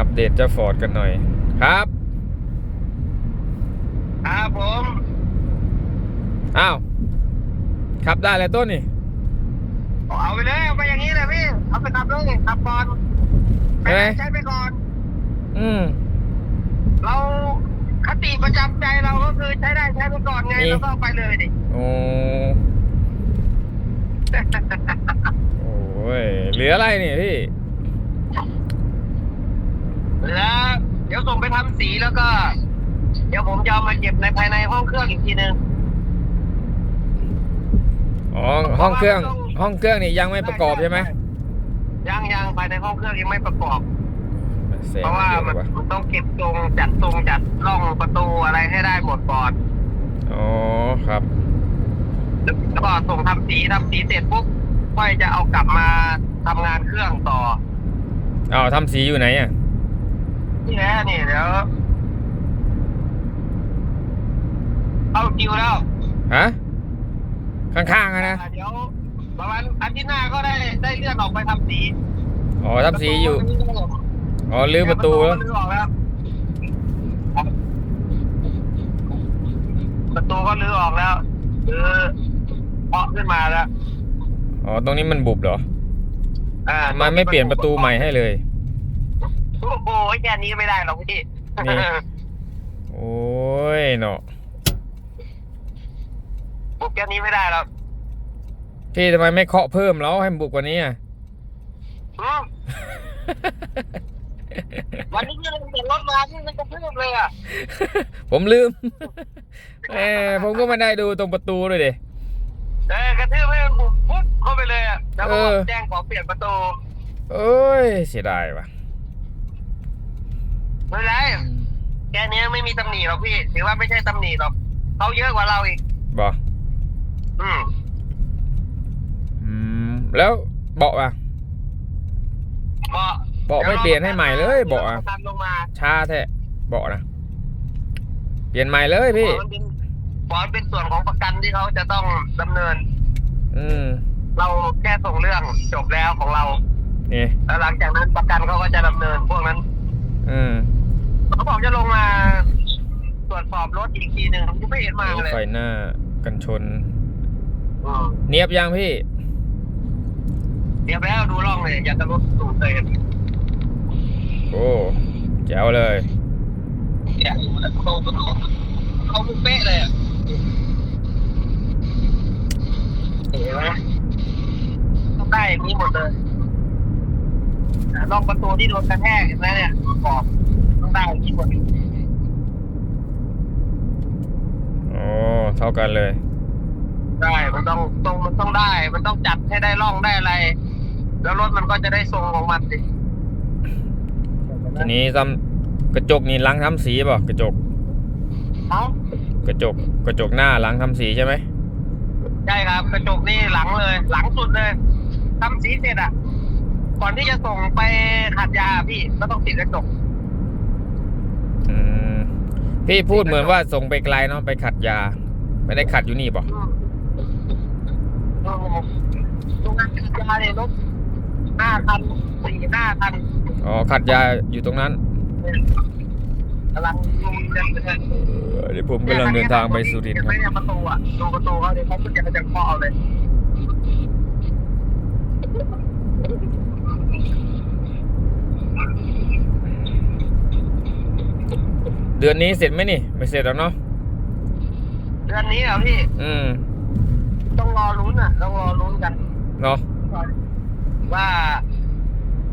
อัปเดตเจ้าฟอร์ดกันหน่อยครับ ครับผม อ้าว ขับได้เลยต้นนี่ เอาไปเลยเอาไปอย่างนี้เลยพี่ เอาไปขับเลยขับก่อนไปเฮ้ยใช้ไปก่อน อืม เราคติประจำใจเราก็คือใช้ได้ใช้ไปก่อนไงนี่เราก็เอาไปเลยดิโอ้โอ้ยเหลืออะไรนี่พี่ แล้ว เดี๋ยวส่งไปทำสีแล้วก็ เดี๋ยวผมจะเอามาเก็บในภายในห้องเครื่องอีกทีนึงอ๋อห้องเครื่อง ห้องเครื่องนี่ยังไม่ประกอบใช่ไหมยังยังภายในห้องเครื่องยังไม่ประกอบเสียงเพราะว่าเยอะมันว่ะมันต้องเก็บตรงจัดตรงจัดร่องประตูอะไรให้ได้หมดก่อนอ๋อครับแล้วก็ส่งทำสีทำสีเสร็จปุ๊บค่อยจะเอากลับมาทำงานเครื่องต่ออ้าวทำสีอยู่ไหนอะ นี่แหละนี่เดี๋ยวเข้าคิวแล้วฮะข้างๆอะนะเดี๋ยวประมาณอาทิตย์หน้าก็ได้ได้เลื่อนออกไปทำสีอ๋อทำสีอยู่อ๋อลื้อประตูแล้วลื้อออกแล้วประตูก็ลื้อออกแล้วลื้อเพาะขึ้นมาแล้วอ๋อตรงนี้มันบุบเหรออ่าทำไมไม่เปลี่ยนประตูใหม่ให้เลย โอ้โหแค่นี้ไม่ได้หรอกพี่นี่ โอ้ยเนาะบุกแค่นี้ไม่ได้หรอกพี่ทำไมไม่เคาะเพิ่มแล้วให้มันบุบกว่านี้อะ อืมวันนี้ที่เราเห็นรถมาที่มันกระเพื่อมเลยอะผมลืมเออผมก็ไม่ได้ดูตรงประตูด้วยดิเออกระทืบให้มันบุกปุ๊บเข้าไปเลยอะแล้วก็เออแจ้งขอเปลี่ยนประตู เอ้ยเสียดายว่ะ ไม่เป็นไรแค่นี้ไม่มีตำหนิหรอกพี่ ถือว่าไม่ใช่ตำหนิหรอกเขาเยอะกว่าเราอีกบอกอืมอืม แล้วเบาะอะเบาะเบาะไม่เปลี่ยนให้ใหม่เลยเบาะอะตามลงมาช้าแท้เบาะนะเปลี่ยนใหม่เลยพี่เบาะมันเป็นเบาะมันเป็นส่วนของประกันที่เขาจะต้องดำเนิน อืม เราแค่ส่งเรื่องจบแล้วของเรานี่แล้วหลังจากนั้นประกันเขาก็จะดำเนินพวกนั้น อืม เขาบอกจะลงมาตรวจสอบรถอีกทีหนึ่งผมไม่เห็นมาเลยไฟหน้ากันชน อืมเนียบยังพี่เรียบแล้วดูร่องเลยอยากจะรถสูงเลยโอ้แจ๋วเลย เนี่ยเขาเขาเป๊ะเลยอะเห็นไหมต้องได้อย่างนี้หมดเลยร่องประตูที่โดนกระแทกเห็นไหมเนี่ยขอบต้องได้อย่างนี้หมด โอ้ เท่ากันเลยได้มันต้องตรงมันต้องได้ มันต้องจัดให้ได้ร่องได้อะไร แล้วรถมันก็จะได้ทรงของมันสิทีนี้ซ้ำกระจกนี่ล้างทำสีป่ะกระจก เอ้ากระจกกระจกหน้าล้างทำสีใช่ไหมใช่ครับ กระจกนี่หลังเลย หลังสุดเลยทำสีเสร็จอะ ก่อนที่จะส่งไปขัดยาพี่ก็ต้องติดกระจก อืมพี่พูดเหมือนว่าส่งไปไกลเนาะไปขัดยา ไม่ได้ขัดอยู่นี่ป่ะอืมอืมโรงงานขัดยาเนี่ยรถห้าคันสี่ห้าคันอ๋อขัดยาอยู่ตรงนั้นกำลังลุยกันเลยเออเดี๋ยวผมกำลังเดินทางไปสุรินทร์คเห็รับไหมเนี่ยประตูอะดูประตูเขาเดี๋ยวเขาจะจะเคาะเอาเลยเดือนนี้เสร็จไหมนี่ ไม่เสร็จแล้วเนาะ เดือนนี้เหรอพี่ อืมต้องรอลุ้นอะ ต้องรอลุ้นกัน เนาะว่า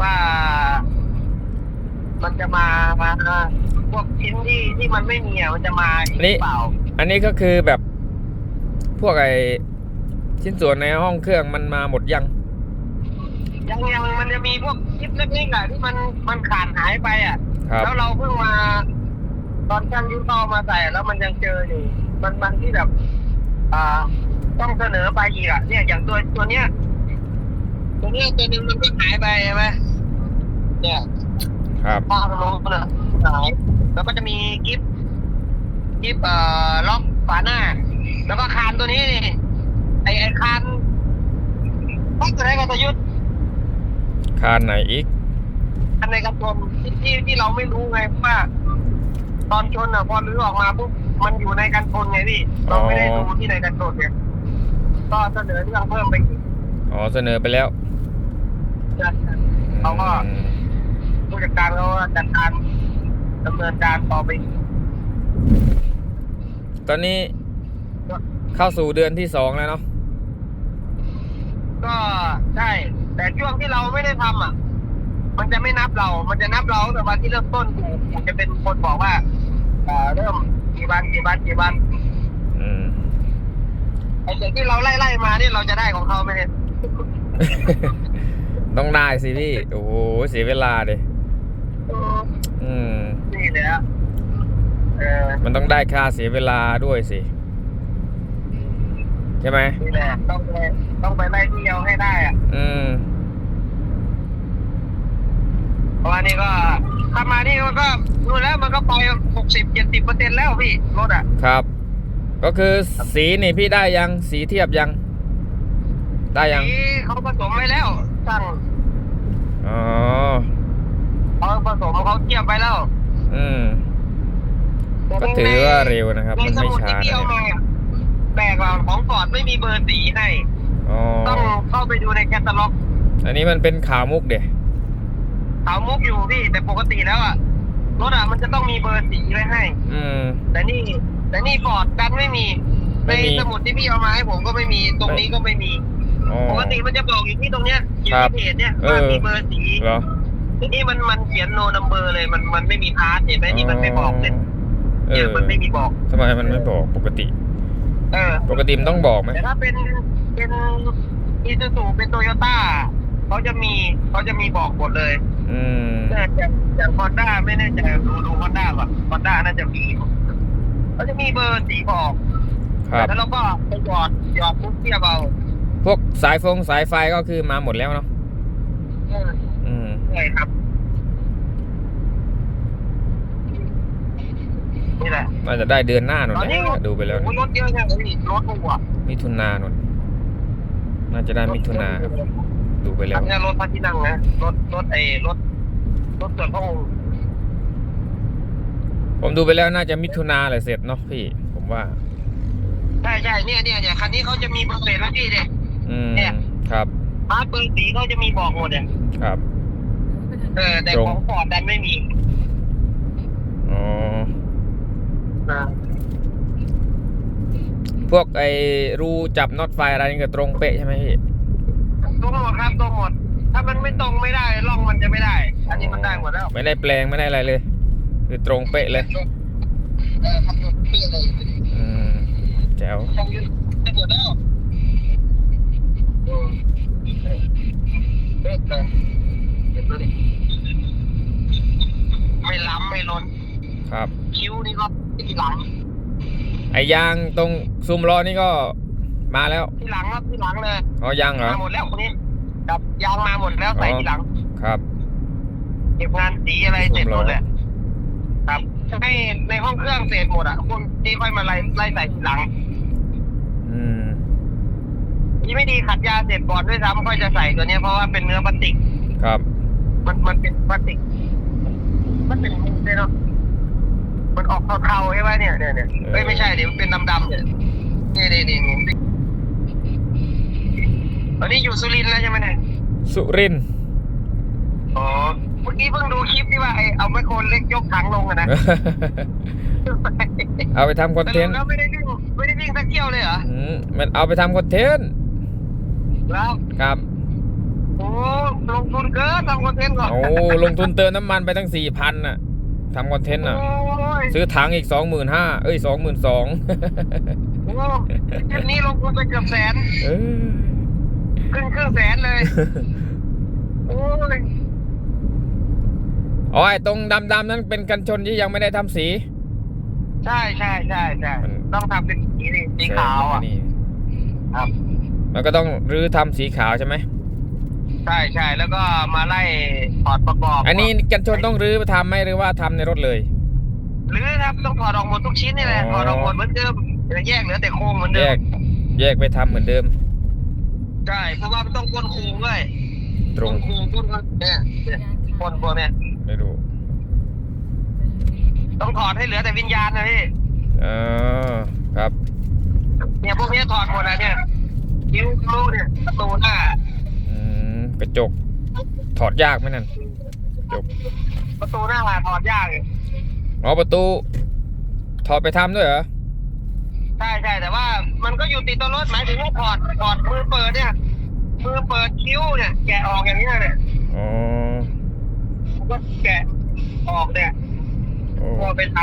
ว่า มันจะมามาพวกชิ้นที่ที่มันไม่มีอะมันจะมาอีกหรือเปล่า อันนี้ก็คือแบบ พวกไอชิ้นส่วนในห้องเครื่องมันมาหมดยัง ยังยังมันจะมีพวกชิปเล็กๆอะที่มันมันขาดหายไปอะครับแล้วเราเพิ่งมา ตอนช่างยุ้ต่อมาใส่แล้วมันยังเจออยู่ มันมันที่แบบ อ่า ต้องเสนอไปอีกอะเนี่ยอย่างตัวตัวเนี้ยตัวเนี้ยตัวหนึงมันก็หายไปใช่ไหมเนี่ยครับผ้ามันลงเลยหายแล้วก็จะมีกิฟกิฟเอ่อล็อกฝาหน้า แล้วก็คานตัวนี้นี่ไอไอคานล็อกตัวไหนกันตะยุทธคานไหนอีกอันในกันชนที่ที่ที่เราไม่รู้ไงเพราะว่า ตอนชนอะพอรื้อออกมาปุ๊บ มันอยู่ในกันชนไงพี่เราไม่ได้ดูที่ในกันชนเนี่ยก็เสนอเรื่องเพิ่มไปอีกอ๋อเสนอไปแล้วเขาก็อืมผู้จัดการเขาก็จัดการดำเนินการต่อไปอีกตอนนี้เข้าสู่เดือนที่สองแล้วเนาะก็ใช่ แต่ช่วงที่เราไม่ได้ทำอะ มันจะไม่นับเรา มันจะนับเราแต่วันที่เริ่มต้นกูกูจะเป็นคนบอกว่าเอ่อเริ่ม กี่วันกี่วันกี่วันอืมไอ้สิ่งที่เราไล่ไล่มาเนี่ยเราจะได้ของเขาไหมเนี่ยต้องได้สิพี่ โอ้โหเสียเวลาเลยเอออืมนี่แหละเออมันต้องได้ค่าเสียเวลาด้วยสิ ใช่ไหมนี่แหละต้องไปต้องไปไล่ที่เอาให้ได้อะ อืม เพราะว่านี่ก็ถ้ามานี่มันก็ดูแล้วมันก็ไปหกสิบเจ็ดสิบเปอร์เซ็นต์แล้วพี่รถอะครับ ก็คือสีนี่พี่ได้ยังสีเทียบยัง ได้ยังสีเขาผสมไว้แล้วสั่งอ๋อเขาผสมเขาเทียบไปแล้ว อืมก็ถือว่าเร็วนะครับในมันสไม่มุดช้าที่พี่นะเอามาอะแปลกว่าของฟอร์ดไม่มีเบอร์สีให้อ๋อต้องเข้าไปดูในแคตตาล็อก อันนี้มันเป็นข่าวมุกเด็ ขาวมุกอยู่พี่ แต่ปกติแล้วอะรถอะมันจะต้องมีเบอร์สีไว้ให้อืมแต่นี่ แต่นี่ฟอร์ดดันไม่มีไม่ในมี สมุดที่พี่เอามาให้ผมก็ไม่มีตรงนี้ก็ไม่มี อ๋อ ปกติมันจะบอกอยู่ที่ตรงเนี้ยอยู่ครับที่เพจเนี่ยเออว่ามีเบอร์สีเหรอแต่นี่มันมันเขียนโนนัมเบอร์เลยมันมันไม่มีพาร์ทเห็นไหมนี่มันไม่บอกเลยเอเนี่ยอมันไม่มีบอก ทำไมมันไม่บอกปกติ เออ ปกติมันต้องบอกไหมแต่ถ้าเป็นเป็นอีซูซูเป็นโตโยต้า เขาจะมีเขาจะมีบอกหมดเลยอืมแต่อย่างอย่างฮอนด้าไม่แน่ใจดูดูฮอนด้าก่อนฮอนด้าน่าจะมีเขาจะมีเบอร์สีบอกครับแล้วเราก็ไปหยอดหยอดปุ๊บเทียบเอาพวกสายฟงสายไฟก็คือมาหมดแล้วเนาะเอออืมใช่ครับนี่แหละน่าจะได้เดือนหน้าหน่อยตอนนี้นะดูไปแล้วโอ้โหรถเยอะจังเลยรถหัวมิถุนาหน่อย น่าจะได้มิถุนาครับ ดูไปแล้วอันนี้รถพระที่นั่งนะรถรถไอ้รถรถส่วนพระองค์ผมดูไปแล้วน่าจะมิถุนาเลยเสร็จเนาะพี่ ผมว่า ใช่ใช่เนี่ยเนี่ยเนี่ยคันนี้เขาจะมีเบอร์เศษแล้วพี่เนี่ยอืมเนี่ยครับพาร์ทเบอร์สีเขาจะมีบอกหมดเนี่ยครับ เออแต่ตรงของฟอร์ดดันไม่มีอ๋อนะ พวกไอ้รูจับน็อตไฟอะไรนี่ก็ตรงเป๊ะใช่ไหมพี่ตรงหมดครับตรงหมด ถ้ามันไม่ตรงไม่ได้ล่องมันจะไม่ได้ อันนี้มันได้หมดแล้วไม่ได้แปลงไม่ได้อะไรเลย คือตรงเป๊ะเลยเออทำหมดเปี้ยเลยอืมแจ๋วทำยืนได้หมดแล้วอืมเป๊ะเลยเก็บเลยไม่ล้ำไม่ล้นครับ คิ้วนี่ก็ที่หลัง ไอ้ยางตรงซุมล้อนี่ก็มาแล้ว ที่หลังครับที่หลังเลยอ๋อยางเหรอ มาหมดแล้วคนนี้กับยางมาหมดแล้วใส่อ๋อ ที่หลัง ครับ เก็บงานสีอะไรเสร็จหมดเลยครับให้ในห้องเครื่องเสร็จหมดอะคนที่ค่อยมาไล่ไล่ใส่ทีหลังอืมที่ไม่ดีขัดยาเสร็จก่อนด้วยซ้ำค่อยจะใส่ตัวเนี้ยเพราะว่าเป็นเนื้อพลาสติก ครับ มันมันเป็นพลาสติก มันเป็นมุกเลยเนาะ มันออกเทาๆใช่ไหมเนี่ยเนี่ยเนี่ยเฮ้ยไม่ใช่เดี๋ยวมันเป็นดำๆเนี่ยนี่นี่นี่นี่ตอนนี้อยู่สุรินทร์แล้วใช่ไหมเนี่ยสุรินทร์อ๋อเมื่อกี้เพิ่งดูคลิปที่ว่าไอ้เอาไมโครเล็กยกถังลงอะนะเอาไปทำคอนเทนต์แล้วไม่ได้วิ่งไม่ได้วิ่งสักเที่ยวเลยเหรออืมมันเอาไปทำคอนเทนต์แล้วครับโอ้ลงทุนเกินทำคอนเทนต์ก่อนโอ้ลงทุนเติมน้ำมันไปตั้งสี่พันน่ะทำคอนเทนต์น่ะโอ้ยซื้อถังอีกสองหมื่นห้าเอ้ยสองหมื่นสองโอ้คลิปนี้ลงทุนไปเกือบแสนเออครึ่งครึ่งแสนเลยโอ้ยอ๋อไอ้ตรงดำๆนั้นเป็นกันชนที่ยังไม่ได้ทำสี ใช่ใช่ใช่ใช่มันต้องทำเป็นสีนี่สีขาวอะนี่ครับ มันก็ต้องรื้อทำสีขาวใช่ไหมใช่ใช่แล้วก็มาไล่ถอดประกอบ อันนี้กันชนต้องรื้อทำไหมหรือว่าทำในรถเลย หรือครับต้องถอดออกหมดทุกชิ้นนี่แหละอ๋อ ถอดออกหมดเหมือนเดิมเหลือแยกเหลือแต่โครงเหมือนแยเดิกมแยกไปทำเหมือนเดิม ใช่เพราะว่ามันต้องก้นโครงด้วยตรงคือพวกเนี่ยเนี่ยคนพวกเนี่ยไม่รู้ต้องถอดให้เหลือแต่วิญญาณนะพี่เออครับเนี่ยพวกนี้ถอดหมดแล้วเนี่ยคิ้วคิ้วเนี่ยประตูหน้าอืมกระจก ถอดยากไหมนั่นกระจกประตูหน้าถอดยากเลย อ๋อประตู ถอดไปทำด้วยเหรอ ใช่ใช่แต่ว่ามันก็อยู่ติดตัวรถหมายถึงว่าถอดถอดมือเปิดเนี่ย มือเปิดคิ้วเนี่ย แกะออกอย่างนี้ยเนี่ยอ๋อมันก็แกะออกเนี่ยโอ้พอไปท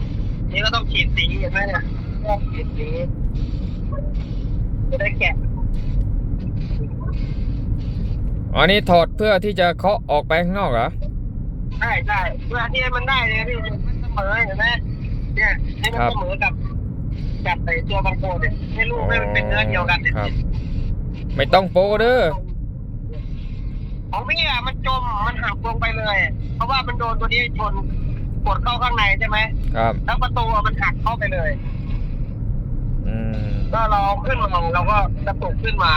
ำนี่ก็ต้องฉีดสีเห็นไหมเนี่ยต้องฉีดสีจะได้แกะอ๋อนี่ถอดเพื่อที่จะเคาะออกไปข้างนอกเหรอใช่ใช่เพื่อที่ให้มันได้เลยพี่มัน เสมอเห็นไหมเนี่ยให้มันครับเสมอกับกับไอตัวบางโคเนี่ยให้ลูกให้มันเป็นเนื้อเดียวกันเนี่ยครับไม่ต้องโปเด้อของพี่อะมันจมมันหักลงไปเลย เพราะว่ามันโดนตัวนี้ชนกดเข้าข้างในใช่ไหมครับแล้วประตูอะมันหักเข้าไปเลยอืมก็เราเอาขึ้นมาเราก็กระตุกขึ้นมา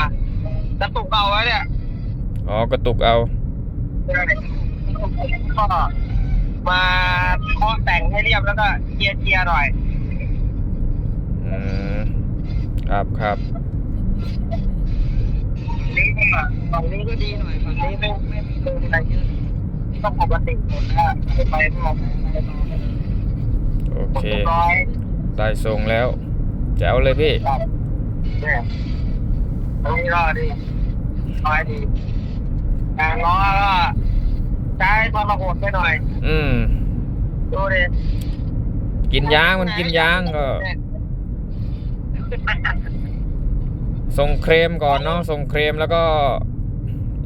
กระตุกเอาไว้เนี่ยอ๋อกระตุกเอาก็ มาเคาะแต่งให้เรียบแล้วก็เกียร์เกียร์หน่อยอืมครับครับนี่ก็ฝั่งนี้ก็ดีหน่อยฝั่งนี้ไม่ไม่มีเติมอะไรเยอะก็ปกติหมดนะไปไปมาไปมาโอหมดเค เรียบร้อยได้ทรงแล้ว แจ๋วเลยพี่ ครับเนี่ยตรงนี้ก็ดีน้อยดีแต่ล้อก็ ใช้ทรหดไปหน่อย อืม ดูดิกินยางมันกินยางก็ส่งเครมก่อนเนาะส่งเครมแล้วก็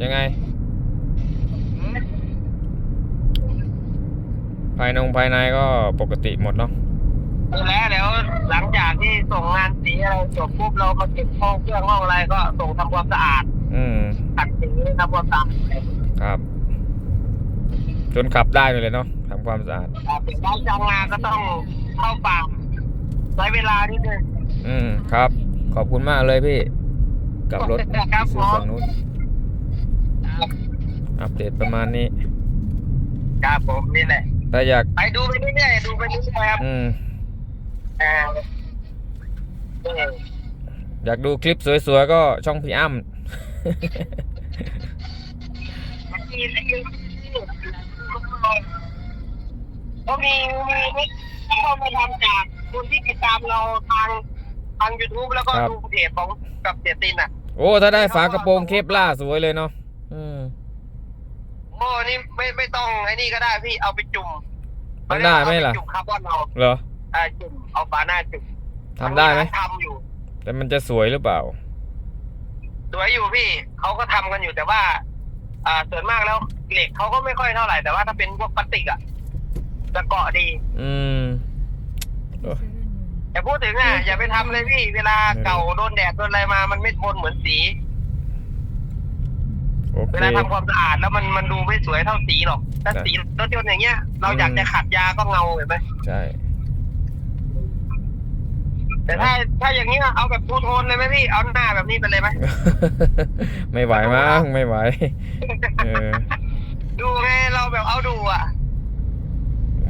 ยังไง ภายนงภายในก็ปกติหมดเนาะดูแลเดี๋ยวหลังจากที่ส่งงานสีอะไรจบปุ๊บเรามาเก็บห้องเครื่องห้องอะไรก็ส่งทำความสะอาด อืมขัดสีทำความสะอาดครับ จนขับได้เลยเนาะทำความสะอาดครับร้านจางงานก็ต้องเข้าป่าใช้เวลานิดนึงอืมครับ ขอบคุณมากเลยพี่กลับรถครับสู่ฝั่งนู้นอัปเดตประมาณนี้ครับผมนี่แหละถ้าอยากไปดูไปเรื่อยๆดูไปเรื่อยๆครับอืมอ่าเอออยากดูคลิปสวยๆก็ช่องพี่อ้ำมี ก็มีมีที่เข้ามาทำจากคนที่ติดตามเราทางทาง YouTube แล้วก็ครับ ดูเพจของกับเสียตินอะโอ้ถ้าได้ฝากระโปรงเคปล่าสวยเลยเนาะอืมโอ้นี่ไม่ไม่ต้องไอ้นี่ก็ได้พี่เอาไปจุ่มมันได้ไหมล่ะ เอาปจุ่มคาร์บอนเอาเหรออ่าจุ่มเอาฝาหน้าจุ่มทำได้ไหมทำอยู่ แต่มันจะสวยหรือเปล่า สวยอยู่พี่เขาก็ทำกันอยู่แต่ว่า อ่าส่วนมากแล้วเหล็กเขาก็ไม่ค่อยเท่าไหร่แต่ว่าถ้าเป็นพวกพลาสติกอะจะเกาะดีอืมเออแต่พูดถึงอะอย่าไปทำเลยพี่เวลาเก่าโดนแดดโดนอะไรมามันไม่ทนเหมือนสี โอเวเคลาทำความสะอาดแล้วมันมันดูไม่สวยเท่าสีหรอกถ้าใช่สีรถยนต์อย่างเงี้ยเราอยากจะขัดยาก็เงาเห็นไหมใช่ แต่ถ้าถ้าอย่างเงี้ยเอาแบบทูโทนเลยไหมพี่ เอาหน้าแบบนี้ไปเลยไหมไม่ไหวมั้งไม่ไหวเออดูไงเราแบบเอาดูอะ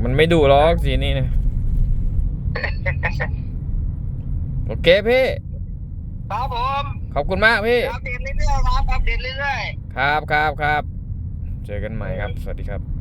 มันไม่ดูหรอกสีนี้นะโอเคพี่ครับผมขอบคุณมากพี่อัปเดตเรื่อยๆครับอัปเดตเรื่อยๆครับครับครับเจอกันใหม่ครับ สวัสดีครับ